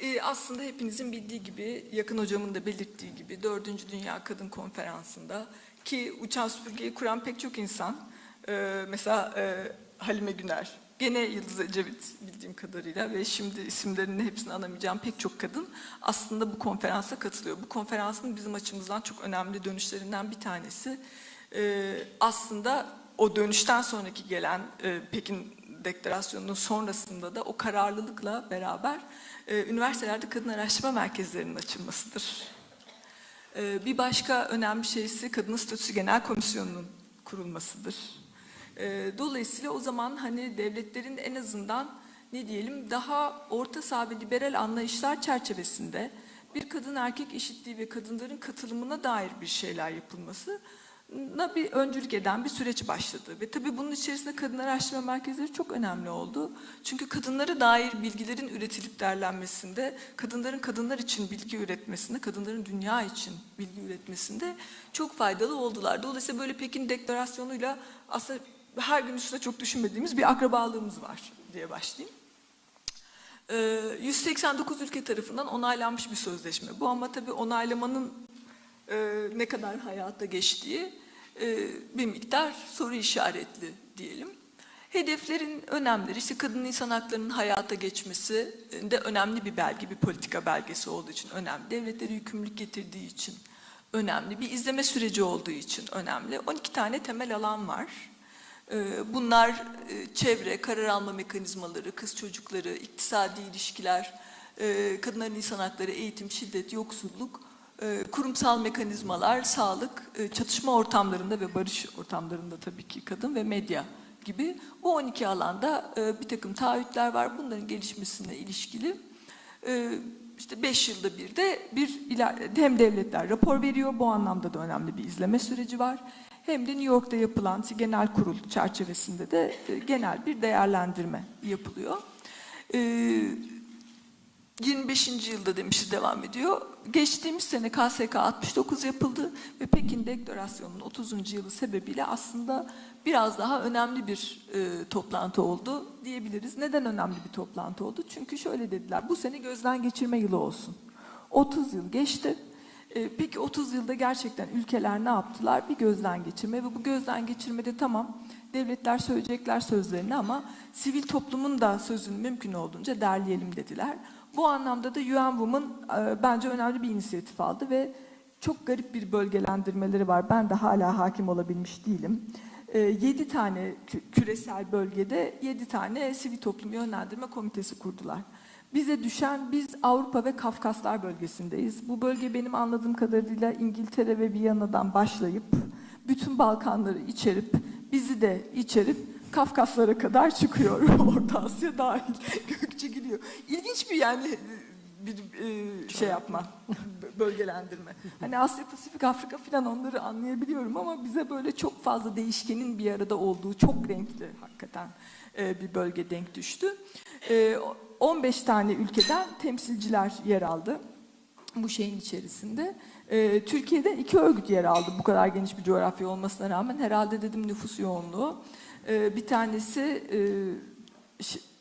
Ee, aslında hepinizin bildiği gibi, yakın hocamın da belirttiği gibi 4. Dünya Kadın Konferansı'nda ki uçan süpürgeyi kuran pek çok insan, e, mesela e, Halime Güner, gene Yıldız Ecevit bildiğim kadarıyla ve şimdi isimlerini hepsini anamayacağım pek çok kadın aslında bu konferansa katılıyor. Bu konferansın bizim açımızdan çok önemli dönüşlerinden bir tanesi e, aslında o dönüşten sonraki gelen e, Pekin deklarasyonunun sonrasında da o kararlılıkla beraber e, üniversitelerde kadın araştırma merkezlerinin açılmasıdır. E, bir başka önemli şeysi Kadın Statüsü Genel Komisyonu'nun kurulmasıdır. E, dolayısıyla o zaman hani devletlerin en azından ne diyelim daha orta sağ ve liberal anlayışlar çerçevesinde bir kadın erkek eşitliği ve kadınların katılımına dair bir şeyler yapılması bir öncülük eden bir süreç başladı. Ve tabii bunun içerisinde kadın araştırma merkezleri çok önemli oldu. Çünkü kadınlara dair bilgilerin üretilip derlenmesinde, kadınların kadınlar için bilgi üretmesinde, kadınların dünya için bilgi üretmesinde çok faydalı oldular. Dolayısıyla böyle Pekin Deklarasyonu'yla aslında her gün üstüne çok düşünmediğimiz bir akrabalığımız var diye başlayayım. Ee, 189 ülke tarafından onaylanmış bir sözleşme. Bu ama tabii onaylamanın e, ne kadar hayata geçtiği e, bir miktar soru işaretli diyelim. Hedeflerin önemleri, işte kadın insan haklarının hayata geçmesi de önemli bir belge, bir politika belgesi olduğu için önemli. Devletleri yükümlülük getirdiği için önemli. Bir izleme süreci olduğu için önemli. 12 tane temel alan var. Ee, Bunlar e, çevre, karar alma mekanizmaları, kız çocukları, iktisadi ilişkiler, e, kadınların insan hakları, eğitim, şiddet, yoksulluk, e, kurumsal mekanizmalar, sağlık, e, çatışma ortamlarında ve barış ortamlarında tabii ki kadın ve medya gibi bu 12 alanda e, bir takım taahhütler var. Bunların gelişmesine ilişkili e, işte 5 yılda bir de bir hem devletler rapor veriyor. Bu anlamda da önemli bir izleme süreci var. Hem de New York'ta yapılan genel kurul çerçevesinde de genel bir değerlendirme yapılıyor. E, 25. yılda demişiz devam ediyor. Geçtiğimiz sene KSK 69 yapıldı ve Pekin Deklarasyonu'nun 30. yılı sebebiyle aslında biraz daha önemli bir e, toplantı oldu diyebiliriz. Neden önemli bir toplantı oldu? Çünkü şöyle dediler, bu sene gözden geçirme yılı olsun. 30 yıl geçti. E, peki 30 yılda gerçekten ülkeler ne yaptılar? Bir gözden geçirme ve bu gözden geçirmede tamam devletler söyleyecekler sözlerini ama sivil toplumun da sözünü mümkün olduğunca derleyelim dediler. Bu anlamda da UN Women e, bence önemli bir inisiyatif aldı ve çok garip bir bölgelendirmeleri var. Ben de hala hakim olabilmiş değilim. E, 7 tane kü- küresel bölgede 7 tane sivil toplum yönlendirme komitesi kurdular. Bize düşen biz Avrupa ve Kafkaslar bölgesindeyiz. Bu bölge benim anladığım kadarıyla İngiltere ve Viyana'dan başlayıp bütün Balkanları içerip bizi de içerip Kafkaslara kadar çıkıyor. Orta Asya dahil. Gökçe gülüyor. İlginç bir yani bir e, şey yapma, bölgelendirme. Hani Asya, Pasifik, Afrika falan onları anlayabiliyorum ama bize böyle çok fazla değişkenin bir arada olduğu çok renkli hakikaten e, bir bölge denk düştü. E, 15 tane ülkeden temsilciler yer aldı bu şeyin içerisinde. Ee, Türkiye'den iki örgüt yer aldı bu kadar geniş bir coğrafya olmasına rağmen. Herhalde dedim nüfus yoğunluğu. Ee, bir tanesi e,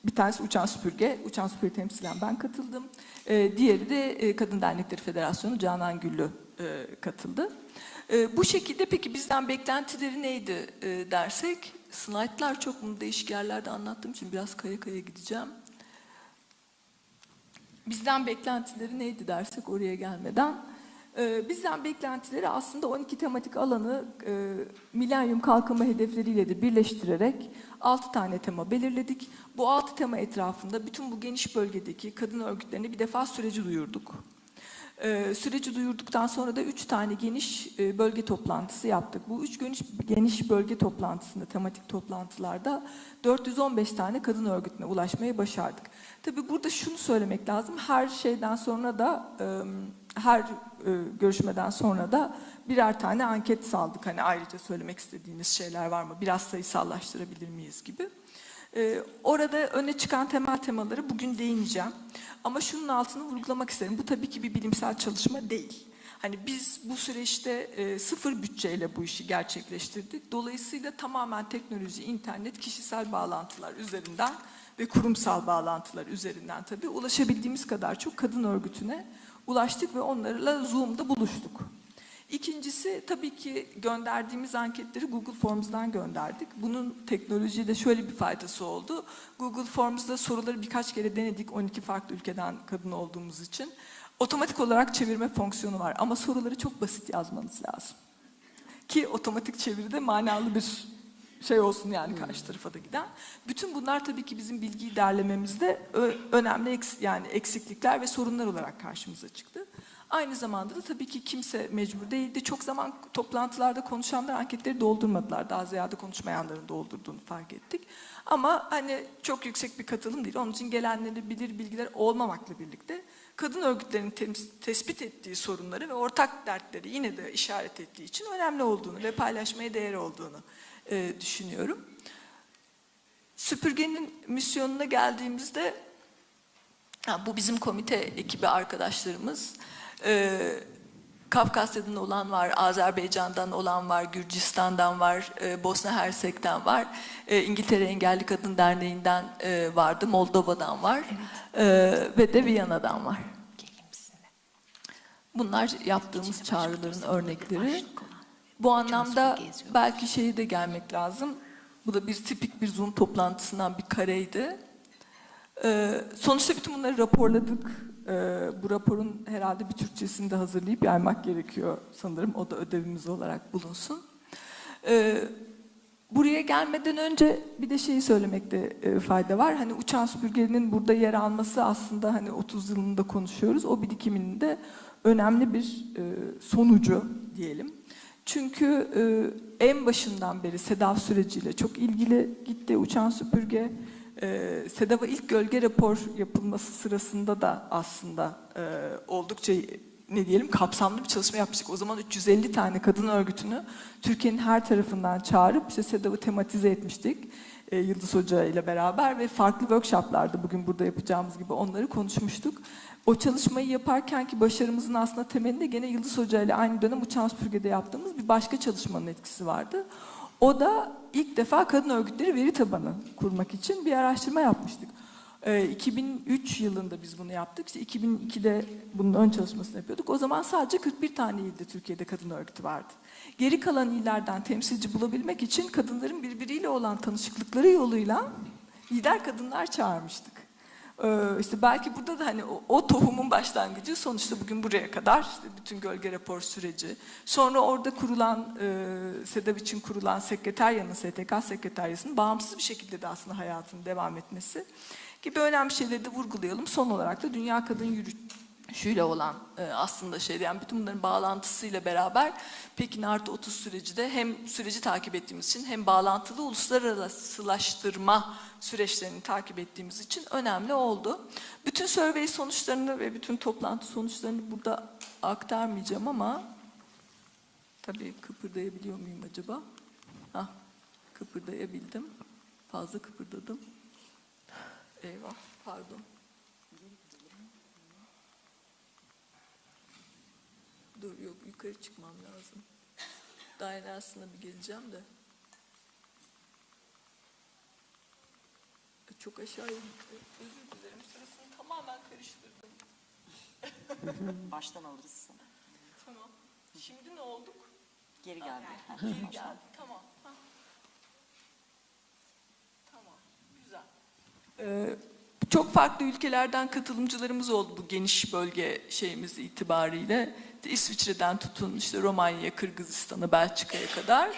bir tanesi Uçan Süpürge. Uçan Süpürge temsilen ben katıldım. Ee, diğeri de e, Kadın Dernekleri Federasyonu Canan Güllü e, katıldı. E, bu şekilde peki bizden beklentileri neydi dersek? Slaytlar çok bunu değişik yerlerde anlattığım için biraz kaya kaya gideceğim. Bizden beklentileri neydi dersek oraya gelmeden. Ee, bizden beklentileri aslında 12 tematik alanı e, milenyum kalkınma hedefleriyle de birleştirerek 6 tane tema belirledik. Bu 6 tema etrafında bütün bu geniş bölgedeki kadın örgütlerine bir defa süreci duyurduk. Ee, süreci duyurduktan sonra da üç tane geniş e, bölge toplantısı yaptık. Bu üç geniş, geniş bölge toplantısında, tematik toplantılarda 415 tane kadın örgütüne ulaşmayı başardık. Tabii burada şunu söylemek lazım, her şeyden sonra da, e, her e, görüşmeden sonra da birer tane anket saldık. Hani ayrıca söylemek istediğiniz şeyler var mı, biraz sayısallaştırabilir miyiz gibi. Ee, orada öne çıkan temel temaları bugün değineceğim. Ama şunun altını vurgulamak isterim. Bu tabii ki bir bilimsel çalışma değil. Hani biz bu süreçte e, sıfır bütçeyle bu işi gerçekleştirdik. Dolayısıyla tamamen teknoloji, internet, kişisel bağlantılar üzerinden ve kurumsal bağlantılar üzerinden tabii ulaşabildiğimiz kadar çok kadın örgütüne ulaştık ve onlarla Zoom'da buluştuk. İkincisi tabii ki gönderdiğimiz anketleri Google Forms'dan gönderdik. Bunun teknolojide şöyle bir faydası oldu. Google Forms'da soruları birkaç kere denedik 12 farklı ülkeden kadın olduğumuz için. Otomatik olarak çevirme fonksiyonu var ama soruları çok basit yazmanız lazım. Ki otomatik çeviride manalı bir şey olsun yani karşı tarafa da giden. Bütün bunlar tabii ki bizim bilgiyi derlememizde önemli eks- yani eksiklikler ve sorunlar olarak karşımıza çıktı. Aynı zamanda da tabii ki kimse mecbur değildi. Çok zaman toplantılarda konuşanlar anketleri doldurmadılar. Daha ziyade konuşmayanların doldurduğunu fark ettik. Ama hani çok yüksek bir katılım değil. Onun için gelenleri bilir bilgiler olmamakla birlikte kadın örgütlerinin tespit ettiği sorunları ve ortak dertleri yine de işaret ettiği için önemli olduğunu ve paylaşmaya değer olduğunu e, düşünüyorum. Süpürgenin misyonuna geldiğimizde Ha, bu bizim komite ekibi arkadaşlarımız. Ee, Kafkasya'dan olan var, Azerbaycan'dan olan var, Gürcistan'dan var, e, Bosna Hersek'ten var, e, İngiltere Engelli Kadın Derneği'nden e, vardı, Moldova'dan var e, ve de Viyana'dan var. Bunlar yaptığımız çağrıların örnekleri. Bu anlamda belki şeyi de gelmek lazım. Bu da bir tipik bir Zoom toplantısından bir kareydi. Ee, sonuçta bütün bunları raporladık. Ee, bu raporun herhalde bir Türkçesini de hazırlayıp yaymak gerekiyor sanırım. O da ödevimiz olarak bulunsun. Ee, buraya gelmeden önce bir de şeyi söylemekte e, fayda var. Hani uçan süpürgenin burada yer alması aslında hani 30 yılında konuşuyoruz. O birikiminin de önemli bir e, sonucu diyelim. Çünkü e, en başından beri SEDAV süreciyle çok ilgili gitti uçan süpürge. E, SEDAV'a ilk gölge rapor yapılması sırasında da aslında e, oldukça ne diyelim kapsamlı bir çalışma yapmıştık. O zaman 350 tane kadın örgütünü Türkiye'nin her tarafından çağırıp işte SEDAV'ı tematize etmiştik. E, Yıldız Hoca ile beraber ve farklı workshoplarda bugün burada yapacağımız gibi onları konuşmuştuk. O çalışmayı yaparken ki başarımızın aslında temelinde gene Yıldız Hoca ile aynı dönem Uçan Süpürge'de yaptığımız bir başka çalışmanın etkisi vardı. O da ilk defa kadın örgütleri veri tabanı kurmak için bir araştırma yapmıştık. Ee, 2003 yılında biz bunu yaptık. İşte 2002'de bunun ön çalışmasını yapıyorduk. O zaman sadece 41 tane ilde Türkiye'de kadın örgütü vardı. Geri kalan illerden temsilci bulabilmek için kadınların birbiriyle olan tanışıklıkları yoluyla lider kadınlar çağırmıştık. Ee, işte belki burada da hani o, o tohumun başlangıcı sonuçta bugün buraya kadar işte bütün gölge rapor süreci. Sonra orada kurulan e, SEDAV için kurulan sekreteryanın STK sekreteryasının bağımsız bir şekilde de aslında hayatının devam etmesi gibi önemli şeyleri de vurgulayalım. Son olarak da Dünya Kadın Yürüyüşü'yle olan e, aslında şey yani bütün bunların bağlantısıyla beraber Pekin Artı 30 süreci de hem süreci takip ettiğimiz için hem bağlantılı uluslararasılaştırma süreçlerini takip ettiğimiz için önemli oldu. Bütün survey sonuçlarını ve bütün toplantı sonuçlarını burada aktarmayacağım ama tabii kıpırdayabiliyor muyum acaba? Hah, kıpırdayabildim. Fazla kıpırdadım. Eyvah, pardon. Dur yok yukarı çıkmam lazım. Daire aslında bir geleceğim de. Çok aşağıya. Özür dilerim sırasını tamamen karıştırdım. Baştan alırız. Tamam. Şimdi ne olduk? Geri geldi. Geri geldi. Tamam. Güzel. Ee, çok farklı ülkelerden katılımcılarımız oldu bu geniş bölge şeyimiz itibariyle. İşte İsviçre'den tutun işte Romanya, Kırgızistan'a, Belçika'ya kadar.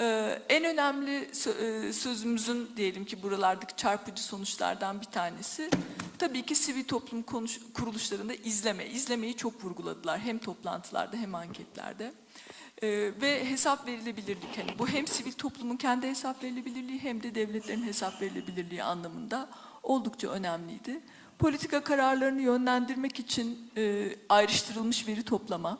Ee, en önemli e, sözümüzün diyelim ki buralardaki çarpıcı sonuçlardan bir tanesi tabii ki sivil toplum konuş- kuruluşlarında izleme. İzlemeyi çok vurguladılar hem toplantılarda hem anketlerde. Ee, ve hesap verilebilirlik. Hani bu hem sivil toplumun kendi hesap verilebilirliği hem de devletlerin hesap verilebilirliği anlamında oldukça önemliydi. Politika kararlarını yönlendirmek için e, ayrıştırılmış veri toplama,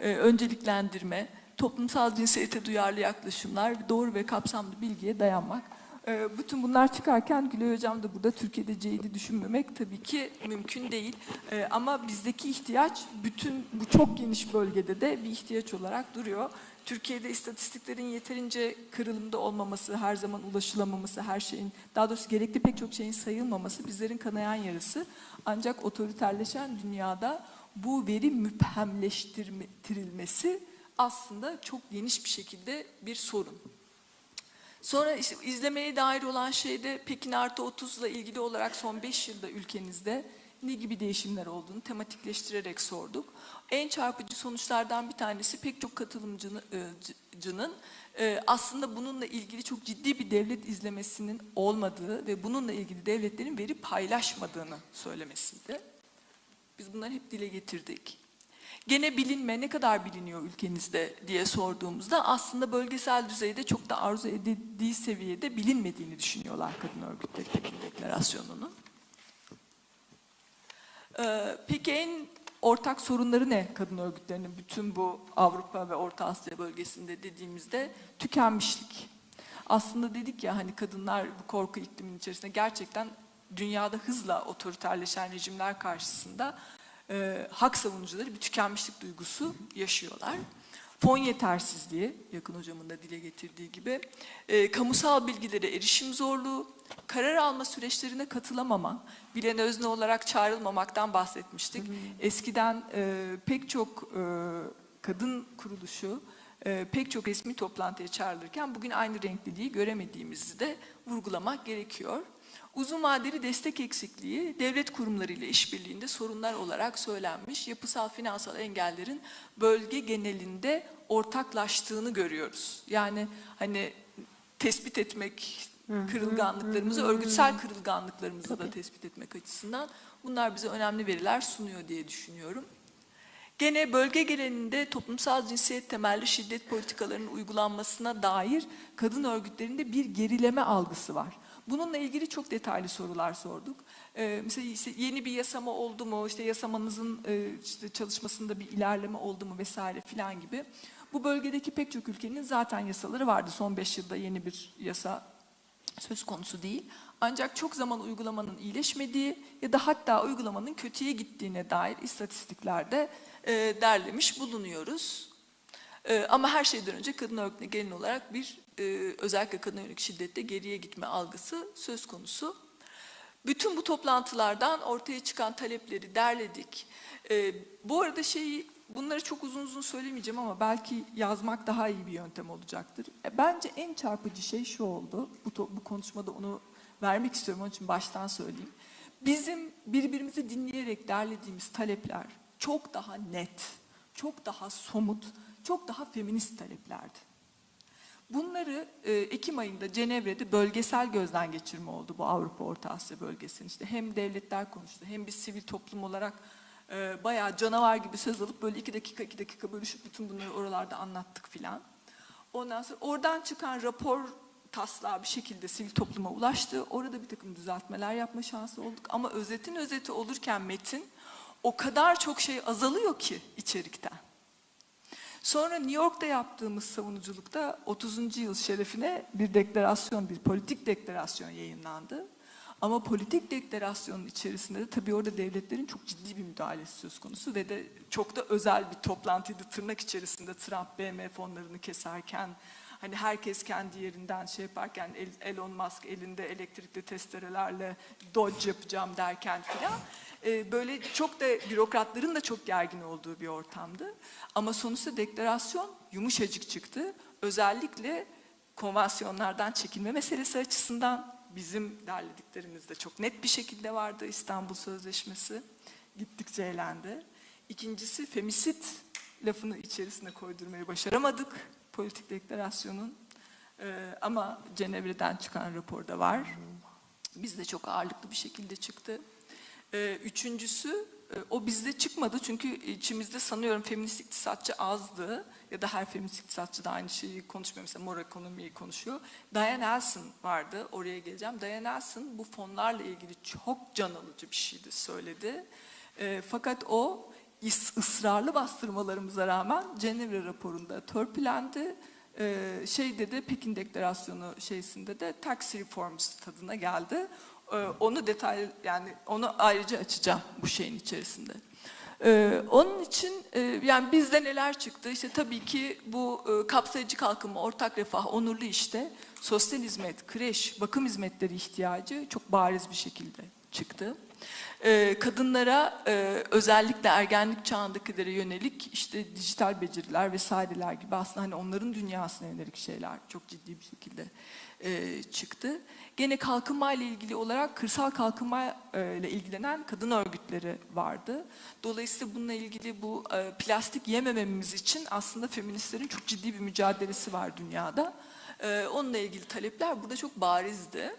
e, önceliklendirme, toplumsal cinsiyete duyarlı yaklaşımlar, doğru ve kapsamlı bilgiye dayanmak Ee, Bütün bunlar çıkarken Gülay Hocam da burada Türkiye'de CED'i düşünmemek tabii ki mümkün değil. Ee, Ama bizdeki ihtiyaç bütün bu çok geniş bölgede de bir ihtiyaç olarak duruyor. Türkiye'de istatistiklerin yeterince kırılımda olmaması, her zaman ulaşılamaması, her şeyin, daha doğrusu gerekli pek çok şeyin sayılmaması bizlerin kanayan yarısı. Ancak otoriterleşen dünyada bu veri müphemleştirilmesi aslında çok geniş bir şekilde bir sorun. Sonra işte izlemeye dair olan şeyde Pekin Artı 30 ile ilgili olarak son 5 yılda ülkenizde ne gibi değişimler olduğunu tematikleştirerek sorduk. En çarpıcı sonuçlardan bir tanesi pek çok katılımcının e, aslında bununla ilgili çok ciddi bir devlet izlemesinin olmadığı ve bununla ilgili devletlerin veri paylaşmadığını söylemesiydi. Biz bunları hep dile getirdik. Gene bilinme ne kadar biliniyor ülkenizde diye sorduğumuzda aslında bölgesel düzeyde çok da arzu edildiği seviyede bilinmediğini düşünüyorlar kadın örgütleri Deklarasyonu'nun. Ee, peki en ortak sorunları ne kadın örgütlerinin bütün bu Avrupa ve Orta Asya bölgesinde dediğimizde tükenmişlik. Aslında dedik ya hani kadınlar bu korku ikliminin içerisinde gerçekten dünyada hızla otoriterleşen rejimler karşısında e, hak savunucuları bir tükenmişlik duygusu yaşıyorlar. Fon yetersizliği, yakın hocamın da dile getirdiği gibi, e, kamusal bilgilere erişim zorluğu, karar alma süreçlerine katılamama, bilen özne olarak çağrılmamaktan bahsetmiştik. Eskiden e, pek çok e, kadın kuruluşu, e, pek çok resmi toplantıya çağrılırken bugün aynı renkliliği göremediğimizi de vurgulamak gerekiyor. Uzun vadeli destek eksikliği devlet kurumları ile işbirliğinde sorunlar olarak söylenmiş yapısal finansal engellerin bölge genelinde ortaklaştığını görüyoruz. Yani hani tespit etmek kırılganlıklarımızı, örgütsel kırılganlıklarımızı da tespit etmek açısından bunlar bize önemli veriler sunuyor diye düşünüyorum. Gene bölge genelinde toplumsal cinsiyet temelli şiddet politikalarının uygulanmasına dair kadın örgütlerinde bir gerileme algısı var. Bununla ilgili çok detaylı sorular sorduk. Ee, mesela işte yeni bir yasama oldu mu, işte yasamanızın e, işte çalışmasında bir ilerleme oldu mu vesaire filan gibi. Bu bölgedeki pek çok ülkenin zaten yasaları vardı. Son beş yılda yeni bir yasa söz konusu değil. Ancak çok zaman uygulamanın iyileşmediği ya da hatta uygulamanın kötüye gittiğine dair istatistiklerde e, derlemiş bulunuyoruz. E, ama her şeyden önce kadın örgütüne gelin olarak bir e, özellikle kadın yönelik şiddette geriye gitme algısı söz konusu. Bütün bu toplantılardan ortaya çıkan talepleri derledik. E, bu arada şeyi bunları çok uzun uzun söylemeyeceğim ama belki yazmak daha iyi bir yöntem olacaktır. E, bence en çarpıcı şey şu oldu. Bu, bu konuşmada onu vermek istiyorum onun için baştan söyleyeyim. Bizim birbirimizi dinleyerek derlediğimiz talepler çok daha net, çok daha somut, çok daha feminist taleplerdi. Bunları e, Ekim ayında Cenevre'de bölgesel gözden geçirme oldu bu Avrupa Orta Asya bölgesinin. İşte hem devletler konuştu hem biz sivil toplum olarak e, bayağı canavar gibi söz alıp böyle iki dakika iki dakika bölüşüp bütün bunları oralarda anlattık filan. Ondan sonra oradan çıkan rapor taslağı bir şekilde sivil topluma ulaştı. Orada bir takım düzeltmeler yapma şansı olduk. Ama özetin özeti olurken metin o kadar çok şey azalıyor ki içerikten. Sonra New York'ta yaptığımız savunuculukta 30. yıl şerefine bir deklarasyon, bir politik deklarasyon yayınlandı. Ama politik deklarasyonun içerisinde de tabii orada devletlerin çok ciddi bir müdahalesi söz konusu ve de çok da özel bir toplantıydı tırnak içerisinde Trump BM fonlarını keserken hani herkes kendi yerinden şey yaparken El- Elon Musk elinde elektrikli testerelerle dodge yapacağım derken filan e, böyle çok da bürokratların da çok gergin olduğu bir ortamdı. Ama sonuçta deklarasyon yumuşacık çıktı. Özellikle konvansiyonlardan çekilme meselesi açısından bizim derlediklerimizde çok net bir şekilde vardı İstanbul Sözleşmesi. Gittikçe eğlendi. İkincisi femisit lafını içerisine koydurmayı başaramadık politik deklarasyonun. Ee, ama Cenevre'den çıkan raporda var. Bizde çok ağırlıklı bir şekilde çıktı. Ee, üçüncüsü o bizde çıkmadı çünkü içimizde sanıyorum feminist iktisatçı azdı ya da her feminist iktisatçı da aynı şeyi konuşmuyor. Mesela mor ekonomiyi konuşuyor. Diane Nelson vardı oraya geleceğim. Diane Nelson bu fonlarla ilgili çok can alıcı bir şeydi söyledi. E, fakat o is- ısrarlı bastırmalarımıza rağmen Cenevre raporunda törpülendi. Ee, şeyde de Pekin Deklarasyonu şeysinde de tax reforms tadına geldi. Ee, onu detay yani onu ayrıca açacağım bu şeyin içerisinde. Ee, onun için e, yani bizde neler çıktı? İşte tabii ki bu e, kapsayıcı kalkınma, ortak refah, onurlu işte sosyal hizmet, kreş, bakım hizmetleri ihtiyacı çok bariz bir şekilde çıktı. Ee, kadınlara e, özellikle ergenlik çağındakilere yönelik işte dijital beceriler vesaireler gibi aslında hani onların dünyasına yönelik şeyler çok ciddi bir şekilde e, çıktı. Gene kalkınma ile ilgili olarak kırsal kalkınma e, ile ilgilenen kadın örgütleri vardı. Dolayısıyla bununla ilgili bu plastik yemememiz için aslında feministlerin çok ciddi bir mücadelesi var dünyada. Onunla ilgili talepler burada çok barizdi.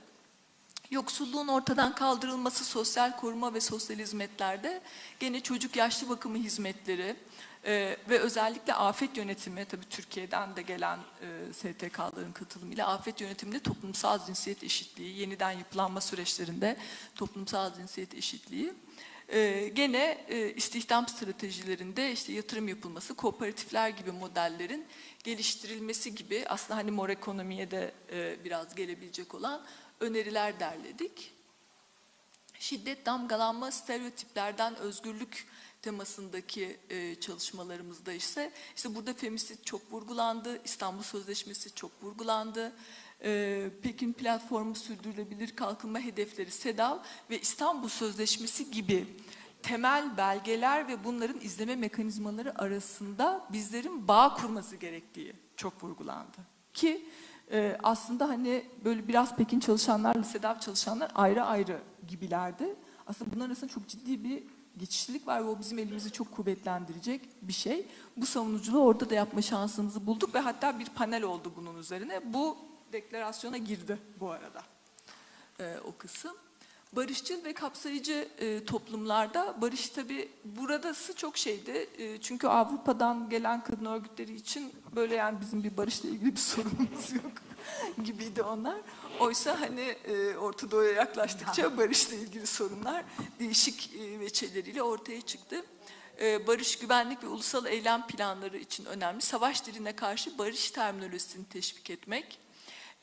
Yoksulluğun ortadan kaldırılması, sosyal koruma ve sosyal hizmetlerde gene çocuk yaşlı bakımı hizmetleri e, ve özellikle afet yönetimi, tabii Türkiye'den de gelen e, STK'ların katılımıyla afet yönetiminde toplumsal cinsiyet eşitliği, yeniden yapılanma süreçlerinde toplumsal cinsiyet eşitliği. E, gene e, istihdam stratejilerinde işte yatırım yapılması, kooperatifler gibi modellerin geliştirilmesi gibi aslında hani mor ekonomiye de e, biraz gelebilecek olan öneriler derledik. Şiddet, damgalanma, stereotiplerden özgürlük temasındaki e, çalışmalarımızda ise işte burada feministlik çok vurgulandı, İstanbul Sözleşmesi çok vurgulandı. E, Pekin Platformu Sürdürülebilir Kalkınma Hedefleri SEDAV ve İstanbul Sözleşmesi gibi temel belgeler ve bunların izleme mekanizmaları arasında bizlerin bağ kurması gerektiği çok vurgulandı. Ki e, aslında hani böyle biraz Pekin çalışanlarla SEDAV çalışanlar ayrı ayrı gibilerdi. Aslında bunların arasında çok ciddi bir geçişlilik var ve o bizim elimizi çok kuvvetlendirecek bir şey. Bu savunuculuğu orada da yapma şansımızı bulduk ve hatta bir panel oldu bunun üzerine. Bu deklarasyona girdi bu arada e, o kısım. Barışçıl ve kapsayıcı e, toplumlarda barış tabi buradası çok şeydi. E, çünkü Avrupa'dan gelen kadın örgütleri için böyle yani bizim bir barışla ilgili bir sorunumuz yok gibiydi onlar. Oysa hani e, Orta Doğu'ya yaklaştıkça barışla ilgili sorunlar değişik e, veçeleriyle ortaya çıktı. E, barış, güvenlik ve ulusal eylem planları için önemli. Savaş diline karşı barış terminolojisini teşvik etmek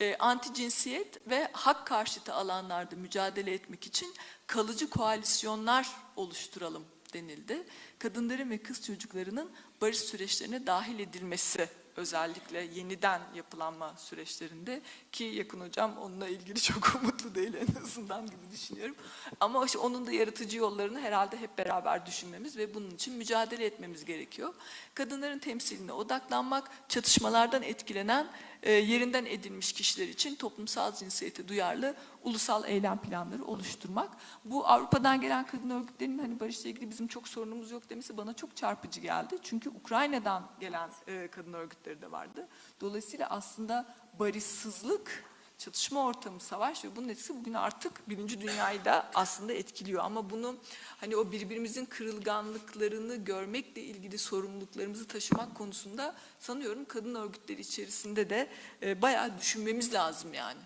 e, anti cinsiyet ve hak karşıtı alanlarda mücadele etmek için kalıcı koalisyonlar oluşturalım denildi. Kadınların ve kız çocuklarının barış süreçlerine dahil edilmesi özellikle yeniden yapılanma süreçlerinde ki yakın hocam onunla ilgili çok umutlu değil en azından gibi düşünüyorum. Ama işte onun da yaratıcı yollarını herhalde hep beraber düşünmemiz ve bunun için mücadele etmemiz gerekiyor. Kadınların temsiline odaklanmak, çatışmalardan etkilenen e, yerinden edilmiş kişiler için toplumsal cinsiyete duyarlı ulusal eylem planları oluşturmak. Bu Avrupa'dan gelen kadın örgütlerinin hani barışla ilgili bizim çok sorunumuz yok demesi bana çok çarpıcı geldi. Çünkü Ukrayna'dan gelen e, kadın örgütleri de vardı. Dolayısıyla aslında barışsızlık, çatışma ortamı, savaş ve bunun etkisi bugün artık birinci dünyayı da aslında etkiliyor. Ama bunu hani o birbirimizin kırılganlıklarını görmekle ilgili sorumluluklarımızı taşımak konusunda sanıyorum kadın örgütleri içerisinde de e, bayağı düşünmemiz lazım yani.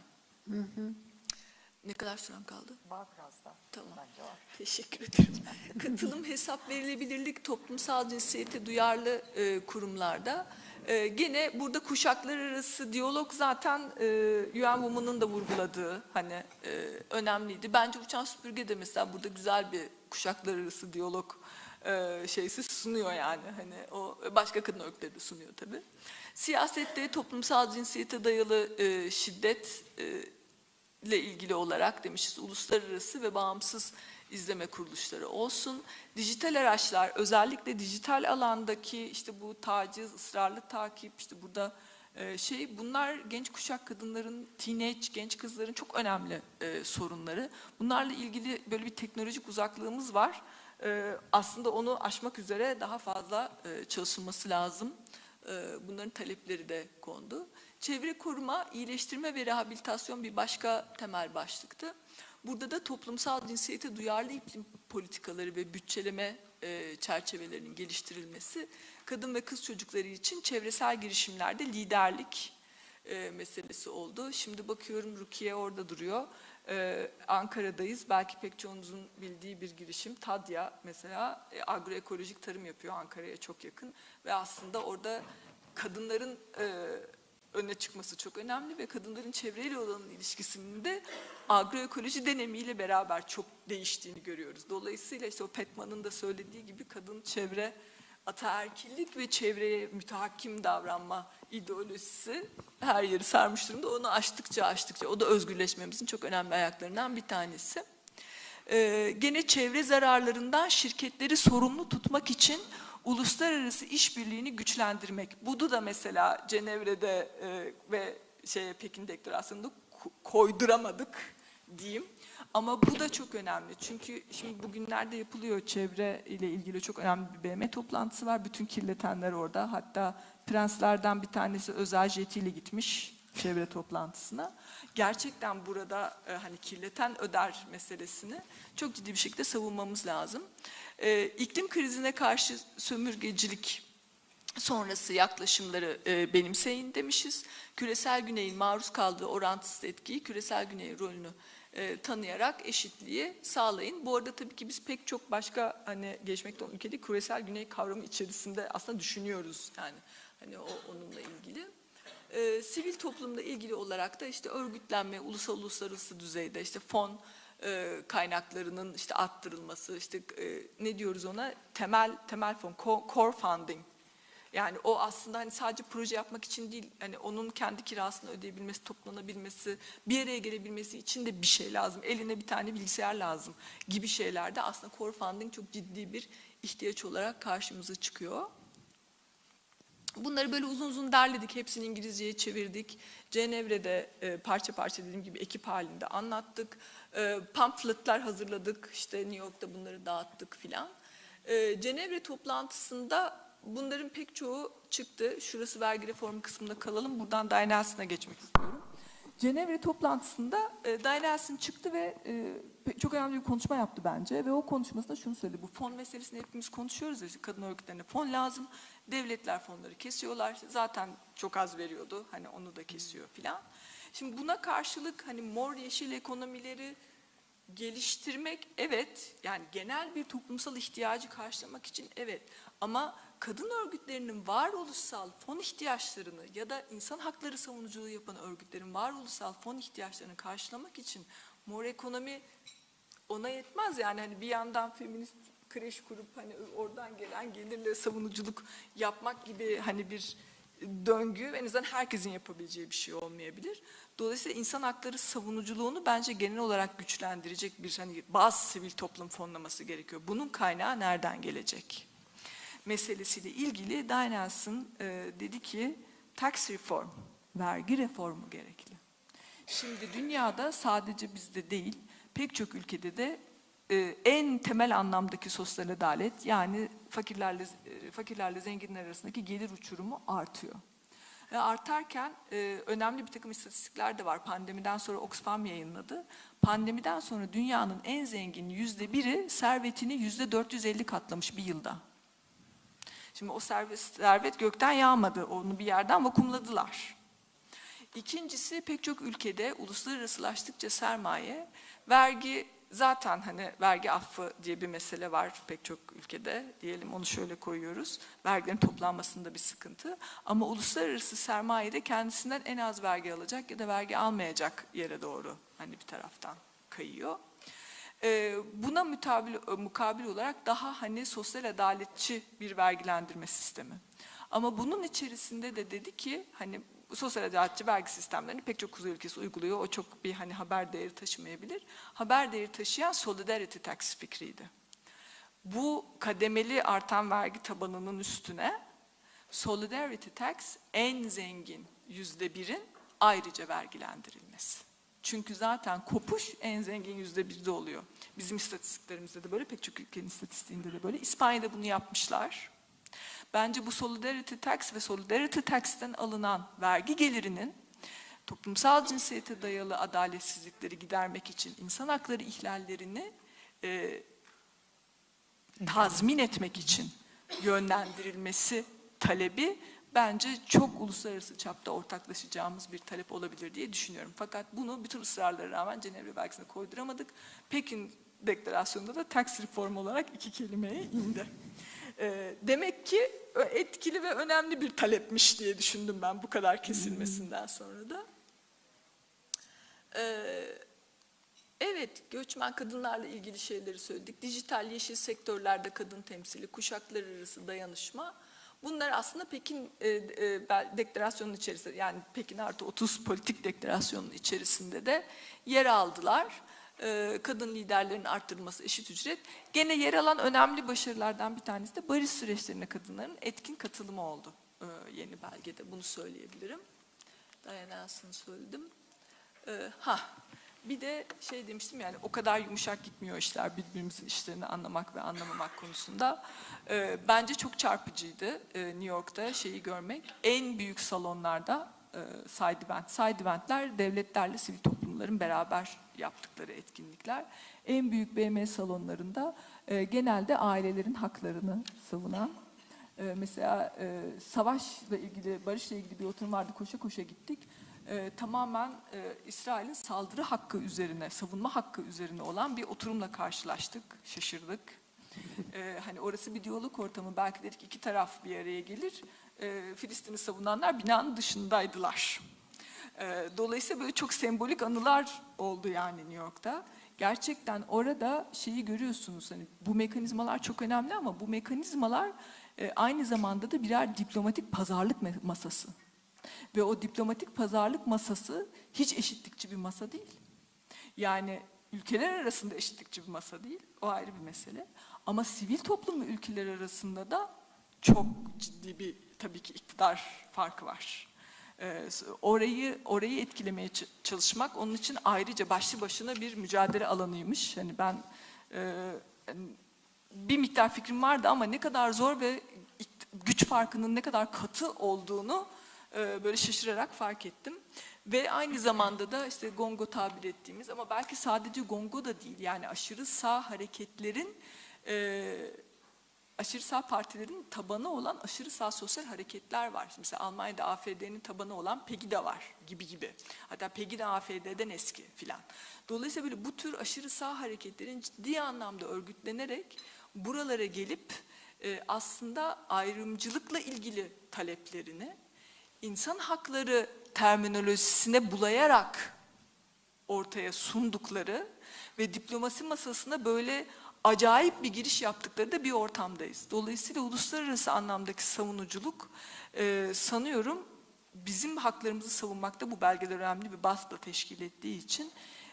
Ne kadar sürem kaldı? Var biraz daha. Tamam. Bence var. Teşekkür ederim. Katılım, hesap verilebilirlik, toplumsal cinsiyete duyarlı e, kurumlarda. E, gene burada kuşaklar arası diyalog zaten e, UN Women'ın da vurguladığı hani e, önemliydi. Bence Uçan Süpürge de mesela burada güzel bir kuşaklar arası diyalog e, şeysi sunuyor yani. Hani o başka kadın örgütleri de sunuyor tabii. Siyasette toplumsal cinsiyete dayalı e, şiddet e, ile ilgili olarak demişiz uluslararası ve bağımsız izleme kuruluşları olsun. Dijital araçlar özellikle dijital alandaki işte bu taciz, ısrarlı takip işte burada e, şey bunlar genç kuşak kadınların, teenage genç kızların çok önemli e, sorunları. Bunlarla ilgili böyle bir teknolojik uzaklığımız var. E, aslında onu aşmak üzere daha fazla e, çalışılması lazım. E, bunların talepleri de kondu. Çevre koruma, iyileştirme ve rehabilitasyon bir başka temel başlıktı. Burada da toplumsal cinsiyete duyarlı iklim politikaları ve bütçeleme e, çerçevelerinin geliştirilmesi, kadın ve kız çocukları için çevresel girişimlerde liderlik e, meselesi oldu. Şimdi bakıyorum Rukiye orada duruyor. Ee, Ankara'dayız. Belki pek çoğunuzun bildiği bir girişim. Tadya mesela e, agroekolojik tarım yapıyor Ankara'ya çok yakın. Ve aslında orada kadınların e, öne çıkması çok önemli ve kadınların çevreyle olan ilişkisinin de agroekoloji denemiyle beraber çok değiştiğini görüyoruz. Dolayısıyla işte o Petman'ın da söylediği gibi kadın çevre ataerkillik ve çevreye mütehakkim davranma ideolojisi her yeri sarmış durumda. Onu aştıkça aştıkça o da özgürleşmemizin çok önemli ayaklarından bir tanesi. Ee, gene çevre zararlarından şirketleri sorumlu tutmak için uluslararası işbirliğini güçlendirmek. Bunu da mesela Cenevre'de e, ve şey Pekin Deklarasyonu'nda ko- koyduramadık diyeyim. Ama bu da çok önemli. Çünkü şimdi bugünlerde yapılıyor çevre ile ilgili çok önemli bir BM toplantısı var. Bütün kirletenler orada. Hatta prenslerden bir tanesi özel jetiyle gitmiş çevre toplantısına. Gerçekten burada e, hani kirleten öder meselesini çok ciddi bir şekilde savunmamız lazım. E, iklim krizine karşı sömürgecilik sonrası yaklaşımları e, benimseyin demişiz. Küresel güneyin maruz kaldığı orantısız etkiyi, küresel güneyin rolünü e, tanıyarak eşitliği sağlayın. Bu arada tabii ki biz pek çok başka hani gelişmekte olan ülkede küresel güney kavramı içerisinde aslında düşünüyoruz yani hani o onunla ilgili. E, sivil toplumla ilgili olarak da işte örgütlenme, ulusal uluslararası düzeyde işte fon e, kaynaklarının işte arttırılması, işte e, ne diyoruz ona temel temel fon, co- core funding yani o aslında hani sadece proje yapmak için değil, hani onun kendi kirasını ödeyebilmesi, toplanabilmesi, bir araya gelebilmesi için de bir şey lazım. Eline bir tane bilgisayar lazım gibi şeylerde aslında core funding çok ciddi bir ihtiyaç olarak karşımıza çıkıyor. Bunları böyle uzun uzun derledik, hepsini İngilizceye çevirdik. Cenevre'de e, parça parça dediğim gibi ekip halinde anlattık. E, pamfletler hazırladık, işte New York'ta bunları dağıttık filan. E, Cenevre toplantısında bunların pek çoğu çıktı. Şurası vergi reformu kısmında kalalım, buradan Diane Nelson'a geçmek istiyorum. Cenevre toplantısında e, Diane Nelson çıktı ve e, çok önemli bir konuşma yaptı bence ve o konuşmasında şunu söyledi. Bu fon meselesini hepimiz konuşuyoruz ya, kadın örgütlerine fon lazım. Devletler fonları kesiyorlar. Zaten çok az veriyordu. Hani onu da kesiyor filan. Şimdi buna karşılık hani mor yeşil ekonomileri geliştirmek evet yani genel bir toplumsal ihtiyacı karşılamak için evet. Ama kadın örgütlerinin varoluşsal fon ihtiyaçlarını ya da insan hakları savunuculuğu yapan örgütlerin varoluşsal fon ihtiyaçlarını karşılamak için mor ekonomi ona yetmez. Yani hani bir yandan feminist kreş kurup hani oradan gelen gelirle savunuculuk yapmak gibi hani bir döngü en azından herkesin yapabileceği bir şey olmayabilir. Dolayısıyla insan hakları savunuculuğunu bence genel olarak güçlendirecek bir hani bazı sivil toplum fonlaması gerekiyor. Bunun kaynağı nereden gelecek? Meselesiyle ilgili Dynas'ın e, dedi ki tax reform, vergi reformu gerekli. Şimdi dünyada sadece bizde değil, pek çok ülkede de e, en temel anlamdaki sosyal adalet yani fakirlerle e, fakirlerle zenginler arasındaki gelir uçurumu artıyor. Ve artarken e, önemli bir takım istatistikler de var. Pandemiden sonra Oxfam yayınladı. Pandemiden sonra dünyanın en zengin yüzde biri servetini yüzde 450 katlamış bir yılda. Şimdi o servet, servet gökten yağmadı. Onu bir yerden vakumladılar. İkincisi pek çok ülkede uluslararasılaştıkça sermaye, vergi zaten hani vergi affı diye bir mesele var pek çok ülkede diyelim onu şöyle koyuyoruz. Vergilerin toplanmasında bir sıkıntı ama uluslararası sermaye de kendisinden en az vergi alacak ya da vergi almayacak yere doğru hani bir taraftan kayıyor. Ee, buna mütabil, mukabil olarak daha hani sosyal adaletçi bir vergilendirme sistemi. Ama bunun içerisinde de dedi ki hani sosyal adaletçi vergi sistemlerini pek çok kuzey ülkesi uyguluyor. O çok bir hani haber değeri taşımayabilir. Haber değeri taşıyan solidarity tax fikriydi. Bu kademeli artan vergi tabanının üstüne solidarity tax en zengin yüzde birin ayrıca vergilendirilmesi. Çünkü zaten kopuş en zengin yüzde birde oluyor. Bizim istatistiklerimizde de böyle, pek çok ülkenin istatistiğinde de böyle. İspanya'da bunu yapmışlar. Bence bu solidarity tax ve solidarity tax'ten alınan vergi gelirinin toplumsal cinsiyete dayalı adaletsizlikleri gidermek için insan hakları ihlallerini e, tazmin etmek için yönlendirilmesi talebi bence çok uluslararası çapta ortaklaşacağımız bir talep olabilir diye düşünüyorum. Fakat bunu bütün ısrarlara rağmen Cenevre belgesine koyduramadık. Pekin deklarasyonunda da tax reform olarak iki kelimeye indi. E, demek ki etkili ve önemli bir talepmiş diye düşündüm ben bu kadar kesilmesinden sonra da. Ee, evet, göçmen kadınlarla ilgili şeyleri söyledik. Dijital yeşil sektörlerde kadın temsili, kuşaklar arası dayanışma. Bunlar aslında Pekin e, e, deklarasyonun içerisinde, yani Pekin artı 30 politik deklarasyonun içerisinde de yer aldılar. Ee, kadın liderlerin arttırılması, eşit ücret. Gene yer alan önemli başarılardan bir tanesi de barış süreçlerine kadınların etkin katılımı oldu ee, yeni belgede. Bunu söyleyebilirim. Diana söyledim. Ee, ha bir de şey demiştim yani o kadar yumuşak gitmiyor işler birbirimizin işlerini anlamak ve anlamamak konusunda. Bence çok çarpıcıydı e, New York'ta şeyi görmek. En büyük salonlarda e, side event. Side eventler devletlerle sivil toplumların beraber yaptıkları etkinlikler. En büyük BM salonlarında e, genelde ailelerin haklarını savunan ee, mesela e, savaşla ilgili, barışla ilgili bir oturum vardı. Koşa koşa gittik. Tamamen e, İsrail'in saldırı hakkı üzerine, savunma hakkı üzerine olan bir oturumla karşılaştık. Şaşırdık. Hani orası bir diyalog ortamı. Belki dedik iki taraf bir araya gelir. Ee, Filistin'i savunanlar binanın dışındaydılar. Ee, Dolayısıyla böyle çok sembolik anılar oldu yani New York'ta. Gerçekten orada şeyi görüyorsunuz hani bu mekanizmalar çok önemli ama bu mekanizmalar e, aynı zamanda da birer diplomatik pazarlık masası. Ve o diplomatik pazarlık masası hiç eşitlikçi bir masa değil. Yani ülkeler arasında eşitlikçi bir masa değil. O ayrı bir mesele. Ama sivil toplum ülkeler arasında da çok ciddi bir tabii ki iktidar farkı var. Ee, orayı orayı etkilemeye çalışmak onun için ayrıca başlı başına bir mücadele alanıymış. Hani ben e, hani bir miktar fikrim vardı ama ne kadar zor ve güç farkının ne kadar katı olduğunu e, böyle şaşırarak fark ettim. Ve aynı zamanda da işte gongo tabir ettiğimiz ama belki sadece gongo da değil yani aşırı sağ hareketlerin e, aşırı sağ partilerin tabanı olan aşırı sağ sosyal hareketler var. Mesela Almanya'da AFD'nin tabanı olan Pegida var gibi gibi. Hatta Pegida AFD'den eski filan. Dolayısıyla böyle bu tür aşırı sağ hareketlerin ciddi anlamda örgütlenerek buralara gelip e, aslında ayrımcılıkla ilgili taleplerini insan hakları terminolojisine bulayarak ortaya sundukları ve diplomasi masasına böyle acayip bir giriş yaptıkları da bir ortamdayız. Dolayısıyla uluslararası anlamdaki savunuculuk e, sanıyorum bizim haklarımızı savunmakta bu belgeler önemli bir bas da teşkil ettiği için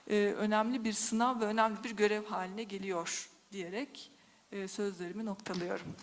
e, önemli bir sınav ve önemli bir görev haline geliyor diyerek e, sözlerimi noktalıyorum.